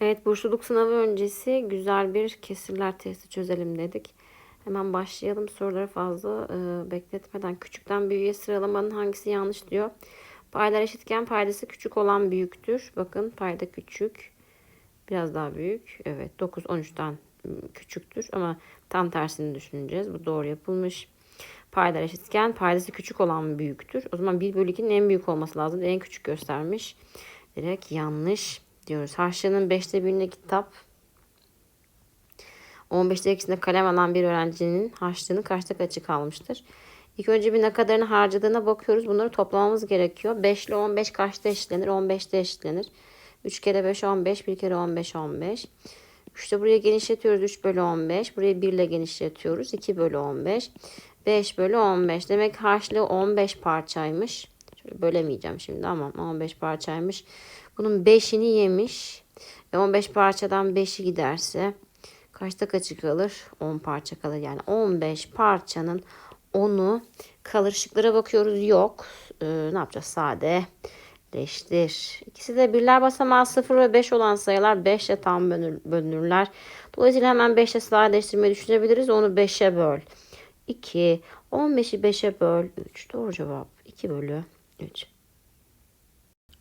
Evet bursluluk sınavı öncesi güzel bir kesirler testi çözelim dedik. Hemen başlayalım soruları fazla e, bekletmeden. Küçükten büyüğe sıralamanın hangisi yanlış diyor. Paylar eşitken paydası küçük olan büyüktür. Bakın payda küçük. Biraz daha büyük. Evet 9 13'ten küçüktür ama tam tersini düşüneceğiz. Bu doğru yapılmış. Paylar eşitken paydası küçük olan büyüktür. O zaman 1 bölü 2'nin en büyük olması lazım. En küçük göstermiş. Direkt yanlış diyoruz. Harçlığının 5'te birine kitap 15'te ikisinde kalem alan bir öğrencinin harçlığının kaçta kaçı kalmıştır? İlk önce bir ne kadarını harcadığına bakıyoruz. Bunları toplamamız gerekiyor. 5 ile 15 kaçta eşitlenir? 15'te eşitlenir. 3 kere 5 15. 1 kere 15 15. 3'te buraya genişletiyoruz. 3 bölü 15. Burayı 1 ile genişletiyoruz. 2 bölü 15. 5 bölü 15. Demek harçlığı 15 parçaymış. Bölemeyeceğim şimdi ama 15 parçaymış. Bunun 5'ini yemiş. Ve 15 parçadan 5'i giderse kaçta kaçı kalır? 10 parça kalır. Yani 15 parçanın 10'u kalır. Şıklara bakıyoruz. Yok. Ee, ne yapacağız? Sade. Leştir. İkisi de birler basamağı 0 ve 5 olan sayılar 5 ile tam bölünür, bölünürler. Dolayısıyla hemen 5 ile sadeleştirmeyi düşünebiliriz. Onu 5'e böl. 2. 15'i 5'e böl. 3. Doğru cevap. 2 bölü 3.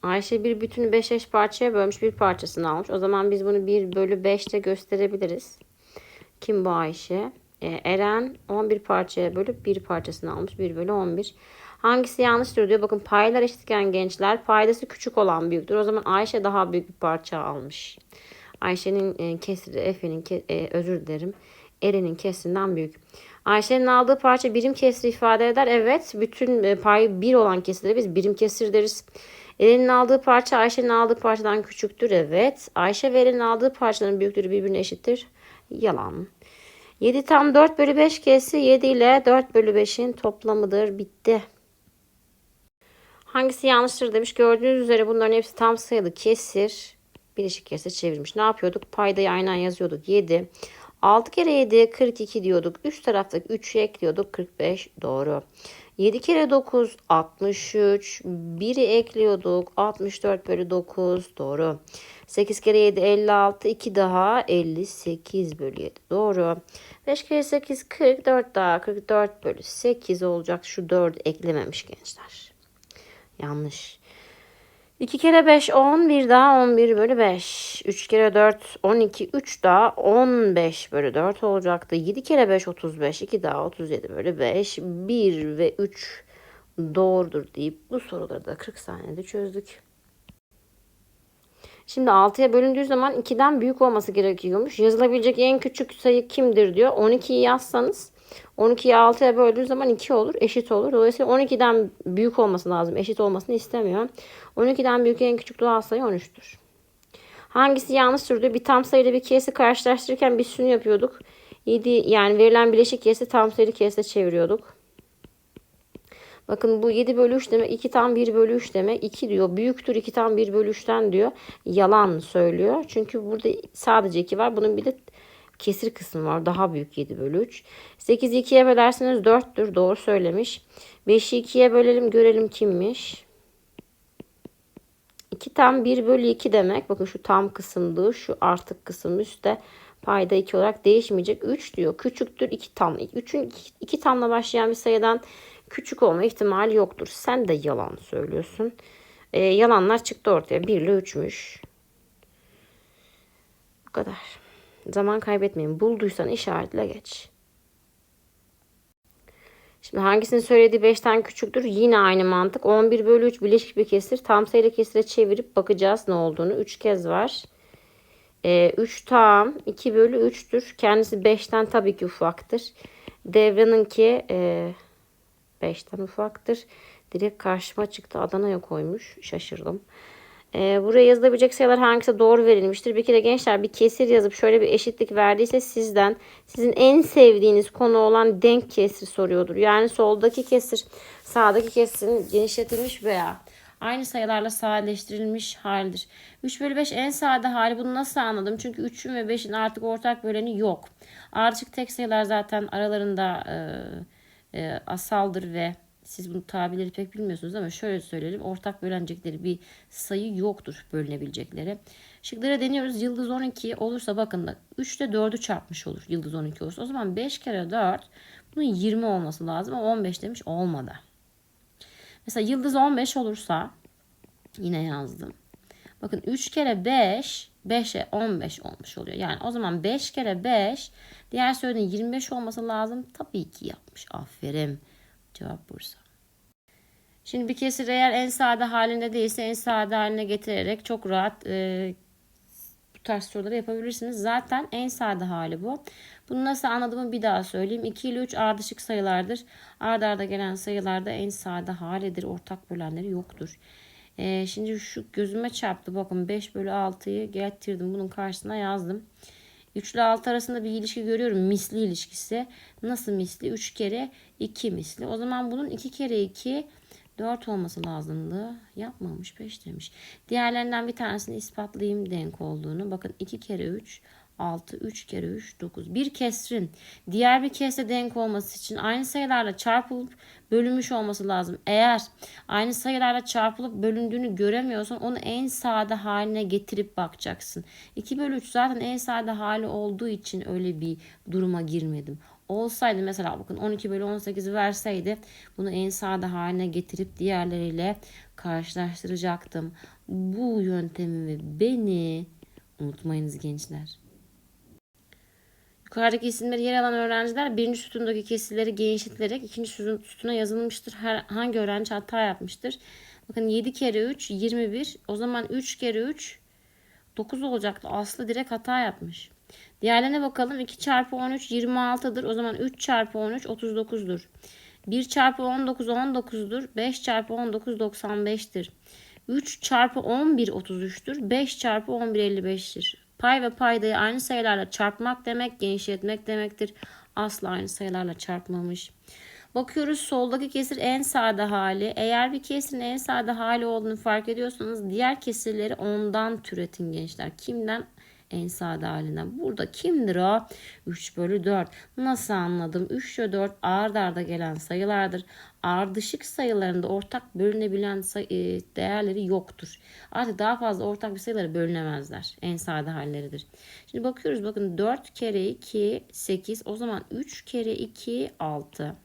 Ayşe bir bütünü 5 eş parçaya bölmüş. Bir parçasını almış. O zaman biz bunu 1 bölü 5'te gösterebiliriz. Kim bu Ayşe? Ee, Eren 11 parçaya bölüp bir parçasını almış. 1 bölü 11. Hangisi yanlıştır diyor. Bakın paylar eşitken gençler paydası küçük olan büyüktür. O zaman Ayşe daha büyük bir parça almış. Ayşe'nin e, kesiri Efe'nin e, özür dilerim. Eren'in kesirinden büyük. Ayşe'nin aldığı parça birim kesri ifade eder. Evet bütün e, pay bir olan kesirleri biz birim kesir deriz. Eren'in aldığı parça Ayşe'nin aldığı parçadan küçüktür. Evet. Ayşe ve Eren'in aldığı parçaların büyüklüğü birbirine eşittir. Yalan. 7 tam 4 bölü 5 kesi 7 ile 4 bölü 5'in toplamıdır. Bitti. Hangisi yanlıştır demiş. Gördüğünüz üzere bunların hepsi tam sayılı kesir. Birleşik kesir çevirmiş. Ne yapıyorduk? Paydayı aynen yazıyorduk. 7. 6 kere 7 42 diyorduk. Üst taraftaki 3'ü ekliyorduk. 45 doğru. 7 kere 9 63. 1'i ekliyorduk. 64 bölü 9 doğru. 8 kere 7 56. 2 daha 58 bölü 7 doğru. 5 kere 8 44 daha 44 bölü 8 olacak. Şu 4 eklememiş gençler. Yanlış. 2 kere 5 10 bir daha 11 bölü 5. 3 kere 4 12 3 daha 15 bölü 4 olacaktı. 7 kere 5 35 2 daha 37 bölü 5. 1 ve 3 doğrudur deyip bu soruları da 40 saniyede çözdük. Şimdi 6'ya bölündüğü zaman 2'den büyük olması gerekiyormuş. Yazılabilecek en küçük sayı kimdir diyor. 12'yi yazsanız 12'yi 6'ya böldüğü zaman 2 olur. Eşit olur. Dolayısıyla 12'den büyük olması lazım. Eşit olmasını istemiyor. 12'den büyük en küçük doğal sayı 13'tür. Hangisi yanlıştır diyor. Bir tam sayılı bir kesi karşılaştırırken biz şunu yapıyorduk. 7 yani verilen bileşik kesi tam sayılı kese çeviriyorduk. Bakın bu 7 bölü 3 demek 2 tam 1 bölü 3 demek 2 diyor. Büyüktür 2 tam 1 bölü 3'ten diyor. Yalan söylüyor. Çünkü burada sadece 2 var. Bunun bir de kesir kısmı var. Daha büyük 7 bölü 3. 8'i 2'ye bölerseniz 4'tür. Doğru söylemiş. 5'i 2'ye bölelim görelim kimmiş. 2 tam 1 bölü 2 demek. Bakın şu tam kısımdı. Şu artık kısım üstte payda 2 olarak değişmeyecek. 3 diyor. Küçüktür 2 tam. 3'ün 2 tamla başlayan bir sayıdan küçük olma ihtimali yoktur. Sen de yalan söylüyorsun. Ee, yalanlar çıktı ortaya. 1 ile 3'müş. Bu kadar. Zaman kaybetmeyin. Bulduysan işaretle geç. Şimdi hangisini söylediği 5'ten küçüktür? Yine aynı mantık. 11 bölü 3 bileşik bir kesir. Tam sayılı kesire çevirip bakacağız ne olduğunu. 3 kez var. Ee, 3 tam 2 bölü 3'tür. Kendisi 5'ten tabii ki ufaktır. Devranınki e, 5'ten ufaktır. Direkt karşıma çıktı. Adana'ya koymuş. Şaşırdım. Ee, buraya yazılabilecek sayılar hangisi doğru verilmiştir? Bir kere gençler bir kesir yazıp şöyle bir eşitlik verdiyse sizden sizin en sevdiğiniz konu olan denk kesir soruyordur. Yani soldaki kesir sağdaki kesirin genişletilmiş veya aynı sayılarla sadeleştirilmiş halidir. 3 bölü 5 en sade hali bunu nasıl anladım? Çünkü 3'ün ve 5'in artık ortak böleni yok. Artık tek sayılar zaten aralarında e, e, asaldır ve Siz bu tabirleri pek bilmiyorsunuz ama şöyle söyleyelim. Ortak bölünecekleri bir sayı yoktur bölünebilecekleri. Şıklara deniyoruz. Yıldız 12 olursa bakın da 3 ile 4'ü çarpmış olur. Yıldız 12 olursa. O zaman 5 kere 4 bunun 20 olması lazım ama 15 demiş olmadı. Mesela yıldız 15 olursa yine yazdım. Bakın 3 kere 5 5'e 15 olmuş oluyor. Yani o zaman 5 kere 5 diğer söylediğin 25 olması lazım. Tabii ki yapmış. Aferin. Cevap Bursa. Şimdi bir kesir eğer en sade halinde değilse en sade haline getirerek çok rahat e, bu tarz soruları yapabilirsiniz. Zaten en sade hali bu. Bunu nasıl anladığımı bir daha söyleyeyim. 2 ile 3 ardışık sayılardır. Arda arda gelen sayılarda en sade halidir. Ortak bölenleri yoktur. Ee, şimdi şu gözüme çarptı. Bakın 5 bölü 6'yı getirdim. Bunun karşısına yazdım. 3 ile 6 arasında bir ilişki görüyorum. Misli ilişkisi. Nasıl misli? 3 kere 2 misli. O zaman bunun 2 kere 2 4 olması lazımdı. Yapmamış 5 demiş. Diğerlerinden bir tanesini ispatlayayım denk olduğunu. Bakın 2 kere 3 6, 3 kere 3, 9. Bir kesrin diğer bir kesre denk olması için aynı sayılarla çarpılıp bölünmüş olması lazım. Eğer aynı sayılarla çarpılıp bölündüğünü göremiyorsan onu en sade haline getirip bakacaksın. 2 bölü 3 zaten en sade hali olduğu için öyle bir duruma girmedim. Olsaydı mesela bakın 12 bölü 18 verseydi bunu en sade haline getirip diğerleriyle karşılaştıracaktım. Bu yöntemimi beni unutmayınız gençler. Yukarıdaki isimleri yer alan öğrenciler birinci sütundaki kesirleri genişletilerek ikinci sütuna yazılmıştır. Her, hangi öğrenci hata yapmıştır? Bakın 7 kere 3 21. O zaman 3 kere 3 9 olacaktı. Aslı direkt hata yapmış. Diğerlerine bakalım. 2 çarpı 13 26'dır. O zaman 3 çarpı 13 39'dur. 1 çarpı 19 19'dur. 5 çarpı 19 95'tir. 3 çarpı 11 33'tür. 5 çarpı 11 55'tir. Pay ve paydayı aynı sayılarla çarpmak demek, genişletmek demektir. Asla aynı sayılarla çarpmamış. Bakıyoruz soldaki kesir en sade hali. Eğer bir kesirin en sade hali olduğunu fark ediyorsanız diğer kesirleri ondan türetin gençler. Kimden? En sade halinden. Burada kimdir o? 3 bölü 4. Nasıl anladım? 3 ve 4 ard arda gelen sayılardır. Ardışık sayılarında ortak bölünebilen e, değerleri yoktur. Artık daha fazla ortak bir sayıları bölünemezler. En sade halleridir. Şimdi bakıyoruz bakın 4 kere 2 8 o zaman 3 kere 2 6.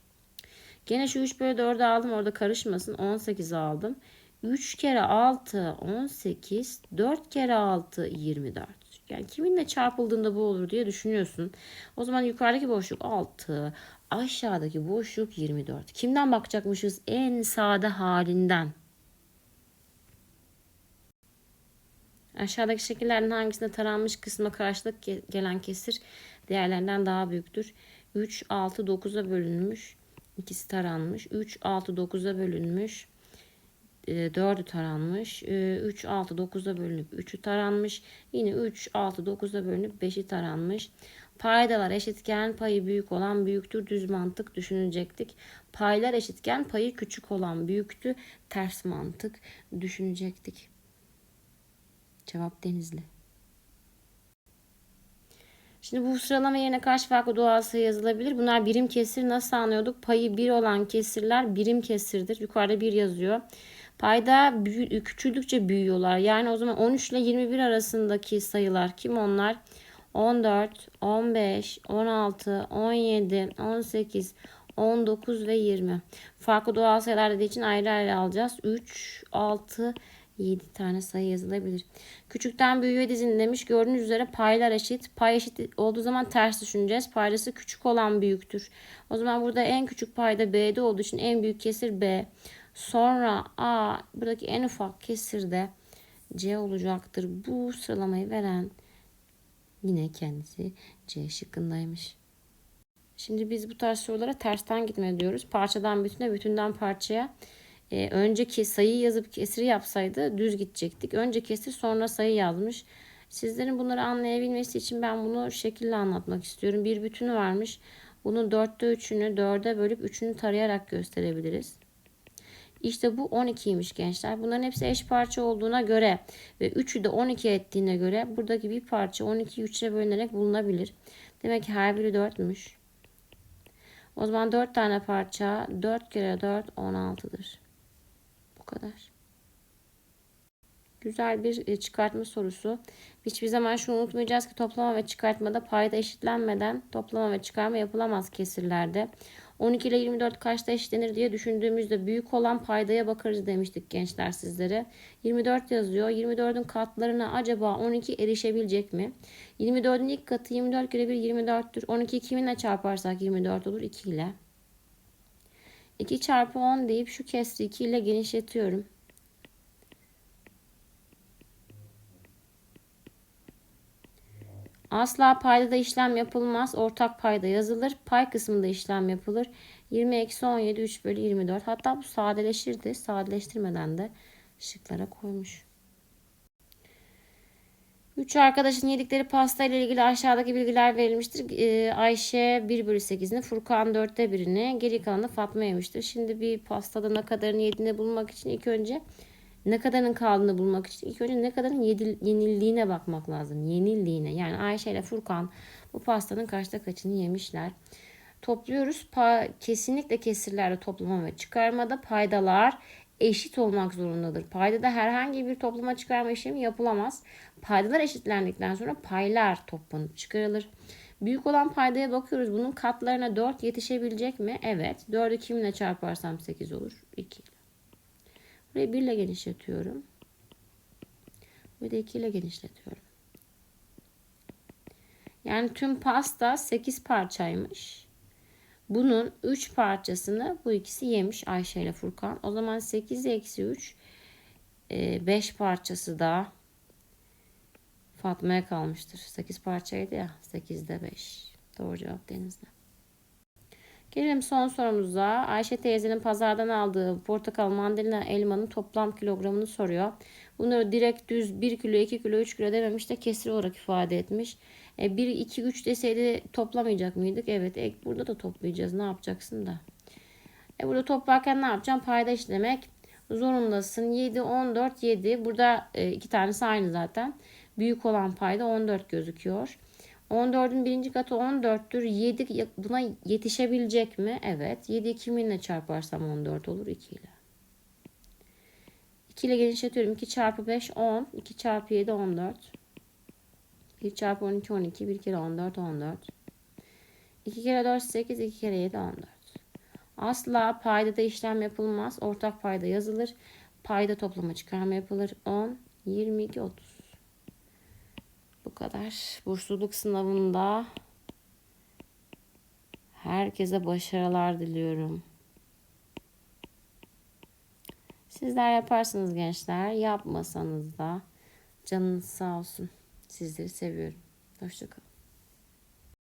Gene şu 3 bölü 4'ü aldım orada karışmasın 18 aldım. 3 kere 6 18 4 kere 6 24. Yani kiminle çarpıldığında bu olur diye düşünüyorsun. O zaman yukarıdaki boşluk 6, aşağıdaki boşluk 24. Kimden bakacakmışız? En sade halinden. Aşağıdaki şekillerden hangisinde taranmış kısma karşılık gelen kesir diğerlerinden daha büyüktür? 3, 6, 9'a bölünmüş. İkisi taranmış. 3, 6, 9'a bölünmüş. 4'ü e, taranmış. 3, 6, 9'a bölünüp 3'ü taranmış. Yine 3, 6, 9'a bölünüp 5'i taranmış. Paydalar eşitken payı büyük olan büyüktür. Düz mantık düşünecektik. Paylar eşitken payı küçük olan büyüktü. Ters mantık düşünecektik. Cevap Denizli. Şimdi bu sıralama yerine kaç farklı doğal sayı yazılabilir? Bunlar birim kesir. Nasıl anlıyorduk? Payı 1 olan kesirler birim kesirdir. Yukarıda 1 yazıyor. Payda büyü, küçüldükçe büyüyorlar. Yani o zaman 13 ile 21 arasındaki sayılar kim onlar? 14, 15, 16, 17, 18, 19 ve 20. Farklı doğal sayılar dediği için ayrı ayrı alacağız. 3, 6, 7 tane sayı yazılabilir. Küçükten büyüğe dizin demiş. Gördüğünüz üzere paylar eşit. Pay eşit olduğu zaman ters düşüneceğiz. Paydası küçük olan büyüktür. O zaman burada en küçük payda B'de olduğu için en büyük kesir B. Sonra A buradaki en ufak kesir de C olacaktır. Bu sıralamayı veren yine kendisi C şıkkındaymış. Şimdi biz bu tarz sorulara tersten gitme diyoruz. Parçadan bütüne, bütünden parçaya. Ee, önceki sayı yazıp kesiri yapsaydı düz gidecektik. Önce kesir sonra sayı yazmış. Sizlerin bunları anlayabilmesi için ben bunu şekilde anlatmak istiyorum. Bir bütünü varmış. Bunu dörtte üçünü dörde bölüp üçünü tarayarak gösterebiliriz. İşte bu 12'ymiş gençler. Bunların hepsi eş parça olduğuna göre ve 3'ü de 12 ettiğine göre buradaki bir parça 12'yi 3'e bölünerek bulunabilir. Demek ki her biri 4'müş. O zaman 4 tane parça 4 kere 4 16'dır. Bu kadar. Güzel bir e, çıkartma sorusu. Hiçbir zaman şunu unutmayacağız ki toplama ve çıkartmada payda eşitlenmeden toplama ve çıkarma yapılamaz kesirlerde. 12 ile 24 kaçta eşitlenir diye düşündüğümüzde büyük olan paydaya bakarız demiştik gençler sizlere. 24 yazıyor. 24'ün katlarına acaba 12 erişebilecek mi? 24'ün ilk katı 24 kere 1 24'tür. 12'yi kiminle çarparsak 24 olur 2 ile. 2 çarpı 10 deyip şu kesri 2 ile genişletiyorum. Asla paydada işlem yapılmaz. Ortak payda yazılır. Pay kısmında işlem yapılır. 20 eksi 17 3 bölü 24. Hatta bu sadeleşirdi. Sadeleştirmeden de şıklara koymuş. Üç arkadaşın yedikleri pasta ile ilgili aşağıdaki bilgiler verilmiştir. Ee, Ayşe 1 bölü 8'ini, Furkan 4'te birini, geri kalanı Fatma yemiştir. Şimdi bir pastada ne kadarını yediğini bulmak için ilk önce ne kadarının kaldığını bulmak için ilk önce ne kadarın yenildiğine bakmak lazım. Yenildiğine. Yani Ayşe ile Furkan bu pastanın kaçta kaçını yemişler. Topluyoruz. Pa kesinlikle kesirlerde toplama ve çıkarmada paydalar eşit olmak zorundadır. Paydada herhangi bir toplama çıkarma işlemi yapılamaz. Paydalar eşitlendikten sonra paylar toplanıp çıkarılır. Büyük olan paydaya bakıyoruz. Bunun katlarına 4 yetişebilecek mi? Evet. 4'ü kiminle çarparsam 8 olur. 2 ile. Burayı 1 ile genişletiyorum. Ve de 2 ile genişletiyorum. Yani tüm pasta 8 parçaymış. Bunun 3 parçasını bu ikisi yemiş Ayşe ile Furkan. O zaman 8 eksi 3 5 e, parçası da Fatma'ya kalmıştır. 8 parçaydı ya. 8'de 5. Doğru cevap Deniz'de. Gelelim son sorumuza. Ayşe teyzenin pazardan aldığı portakal, mandalina, elmanın toplam kilogramını soruyor. Bunları direkt düz 1 kilo, 2 kilo, 3 kilo dememiş de kesir olarak ifade etmiş. E, 1, 2, 3 deseydi toplamayacak mıydık? Evet. E, burada da toplayacağız. Ne yapacaksın da? E, burada toplarken ne yapacağım? Payda işlemek zorundasın. 7, 14, 7. Burada e, iki tanesi aynı zaten. Büyük olan payda 14 gözüküyor. 14'ün birinci katı 14'tür. 7 buna yetişebilecek mi? Evet. 7'yi kiminle çarparsam 14 olur? 2 ile. 2 ile genişletiyorum. 2 çarpı 5 10. 2 çarpı 7 14. 1 çarpı 12 12. 1 kere 14 14. 2 kere 4 8. 2 kere 7 14. Asla paydada işlem yapılmaz. Ortak payda yazılır. Payda toplama çıkarma yapılır. 10, 22, 30. Bu kadar. Bursluluk sınavında herkese başarılar diliyorum. Sizler yaparsınız gençler. Yapmasanız da canınız sağ olsun. Sizleri seviyorum. Hoşçakalın.